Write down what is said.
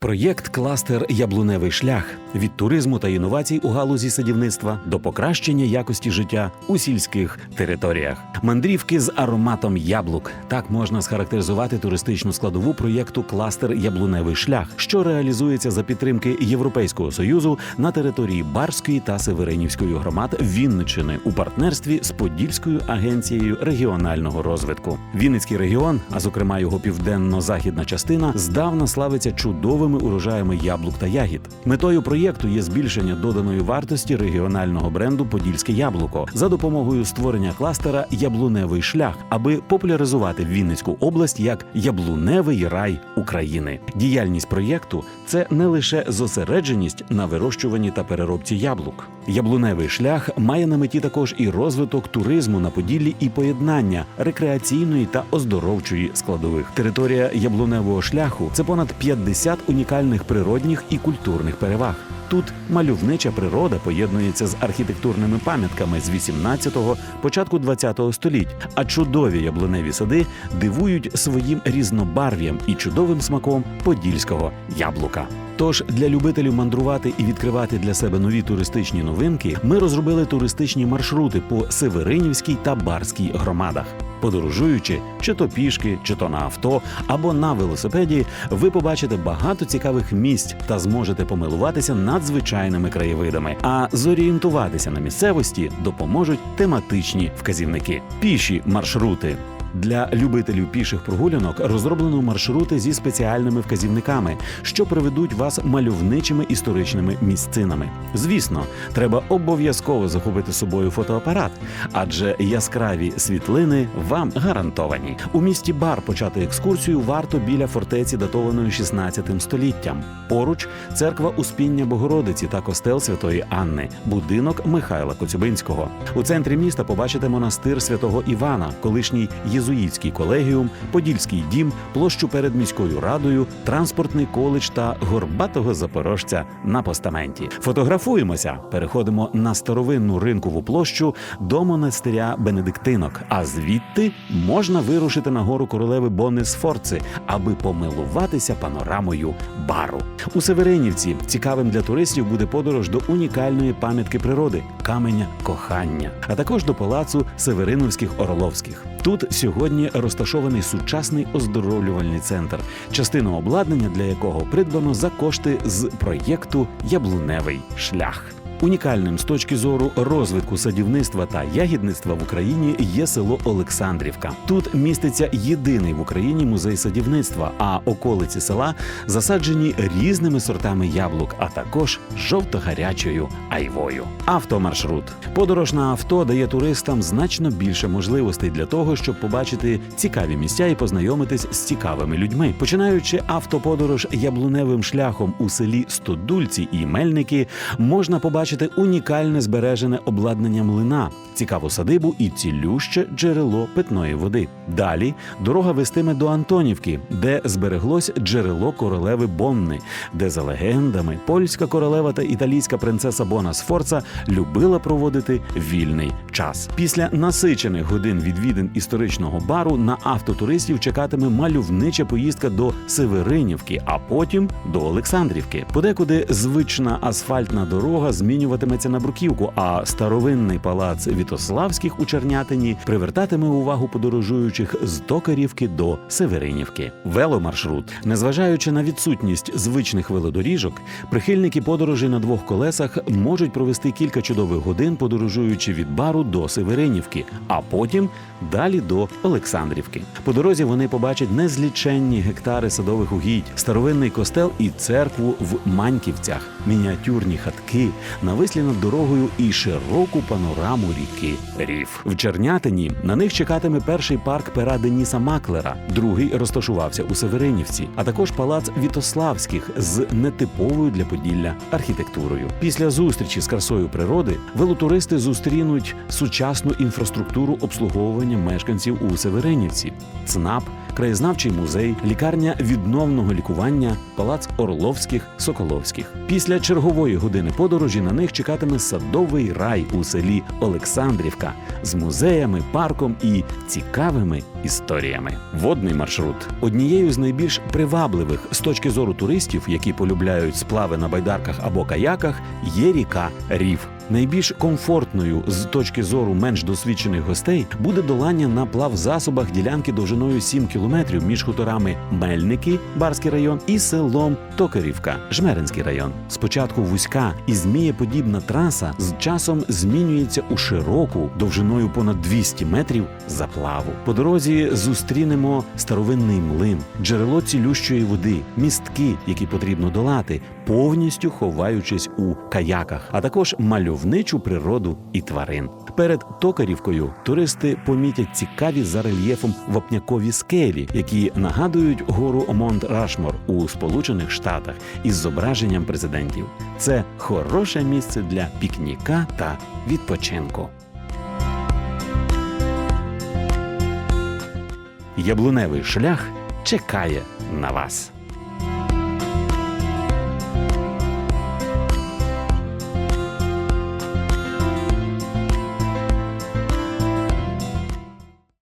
Проєкт Кластер Яблуневий шлях від туризму та інновацій у галузі садівництва до покращення якості життя у сільських територіях. Мандрівки з ароматом яблук так можна схарактеризувати туристичну складову проєкту Кластер Яблуневий шлях, що реалізується за підтримки Європейського союзу на території Барської та Северинівської громад Вінничини у партнерстві з Подільською агенцією регіонального розвитку. Вінницький регіон, а зокрема його південно-західна частина, здавна славиться чудовими урожаями яблук та ягід. Метою проєкту є збільшення доданої вартості регіонального бренду Подільське яблуко за допомогою створення кластера Яблуневий шлях, аби популяризувати Вінницьку область як яблуневий рай України. Діяльність проєкту це не лише зосередженість на вирощуванні та переробці яблук. Яблуневий шлях має на меті також і розвиток туризму на Поділлі і поєднання рекреаційної та оздоровчої складових. Територія яблуневого шляху це понад 50 унікальних природних і культурних переваг. Тут мальовнича природа поєднується з архітектурними пам'ятками з 18-го, початку 20-го століть, а чудові яблуневі сади дивують своїм різнобарв'ям і чудовим смаком подільського яблука. Тож для любителів мандрувати і відкривати для себе нові туристичні новинки, ми розробили туристичні маршрути по Северинівській та Барській громадах. Подорожуючи, чи то пішки, чи то на авто або на велосипеді, ви побачите багато цікавих місць та зможете помилуватися надзвичайними краєвидами. А зорієнтуватися на місцевості допоможуть тематичні вказівники. Піші маршрути. Для любителів піших прогулянок розроблено маршрути зі спеціальними вказівниками, що приведуть вас мальовничими історичними місцинами. Звісно, треба обов'язково захопити з собою фотоапарат, адже яскраві світлини вам гарантовані. У місті Бар почати екскурсію варто біля фортеці, датованої 16 століттям. Поруч церква Успіння Богородиці та костел Святої Анни, будинок Михайла Коцюбинського. У центрі міста побачите монастир святого Івана, колишній єзуїтський колегіум, Подільський дім, площу перед міською радою, транспортний коледж та горбатого запорожця на постаменті. Фотографуємося, переходимо на старовинну ринкову площу до монастиря Бенедиктинок. А звідти можна вирушити на гору королеви Бони Сфорци, аби помилуватися панорамою бару. У Северинівці цікавим для туристів буде подорож до унікальної пам'ятки природи каменя кохання, а також до палацу Севериновських Орловських. Тут сьогодні розташований сучасний оздоровлювальний центр, частину обладнання для якого придбано за кошти з проєкту Яблуневий шлях. Унікальним з точки зору розвитку садівництва та ягідництва в Україні є село Олександрівка. Тут міститься єдиний в Україні музей садівництва, а околиці села засаджені різними сортами яблук, а також жовто-гарячою айвою. Автомаршрут. Подорож на авто дає туристам значно більше можливостей для того, щоб побачити цікаві місця і познайомитись з цікавими людьми. Починаючи автоподорож яблуневим шляхом у селі Стодульці і Мельники, можна побачити унікальне збережене обладнання млина, цікаву садибу і цілюще джерело питної води. Далі дорога вестиме до Антонівки, де збереглось джерело королеви Бонни, де за легендами польська королева та італійська принцеса Бона Сфорца любила проводити вільний час. Після насичених годин відвідин історичного бару на автотуристів чекатиме мальовнича поїздка до Северинівки, а потім до Олександрівки. Подекуди звична асфальтна дорога змінюватиметься на бруківку, а старовинний палац Вітославських у Чернятині привертатиме увагу подорожуючих з Токарівки до Северинівки. Веломаршрут, незважаючи на відсутність звичних велодоріжок, прихильники подорожей на двох колесах можуть провести кілька чудових годин, подорожуючи від бару до Северинівки, а потім далі до Олександрівки. По дорозі вони побачать незліченні гектари садових угідь, старовинний костел і церкву в Маньківцях, мініатюрні хатки, навислі над дорогою і широку панораму ріки Рів. В Чернятині на них чекатиме перший парк пера Деніса Маклера, другий розташувався у Северинівці, а також палац Вітославських з нетиповою для Поділля архітектурою. Після зустрічі з красою природи велотуристи зустрінуть сучасну інфраструктуру обслуговування мешканців у Северинівці, ЦНАП, краєзнавчий музей, лікарня відновного лікування, палац Орловських, Соколовських. Після чергової години подорожі на них чекатиме садовий рай у селі Олександрівка з музеями, парком і цікавими історіями. Водний маршрут однією з найбільш привабливих з точки зору туристів, які полюбляють сплави на байдарках або каяках, є ріка Рів. Найбільш комфортною з точки зору менш досвідчених гостей буде долання на плавзасобах ділянки довжиною 7 кілометрів між хуторами Мельники, Барський район, і селом Токарівка, Жмеринський район. Спочатку вузька і змієподібна траса з часом змінюється у широку довжиною понад 200 метрів заплаву. По дорозі зустрінемо старовинний млин, джерело цілющої води, містки, які потрібно долати, повністю ховаючись у каяках, а також мальовничу природу і тварин. Перед Токарівкою туристи помітять цікаві за рельєфом вапнякові скелі, які нагадують гору Монт Рашмор у Сполучених Штатах із зображенням президентів. Це хороше місце для пікніка та відпочинку. Яблуневий шлях чекає на вас.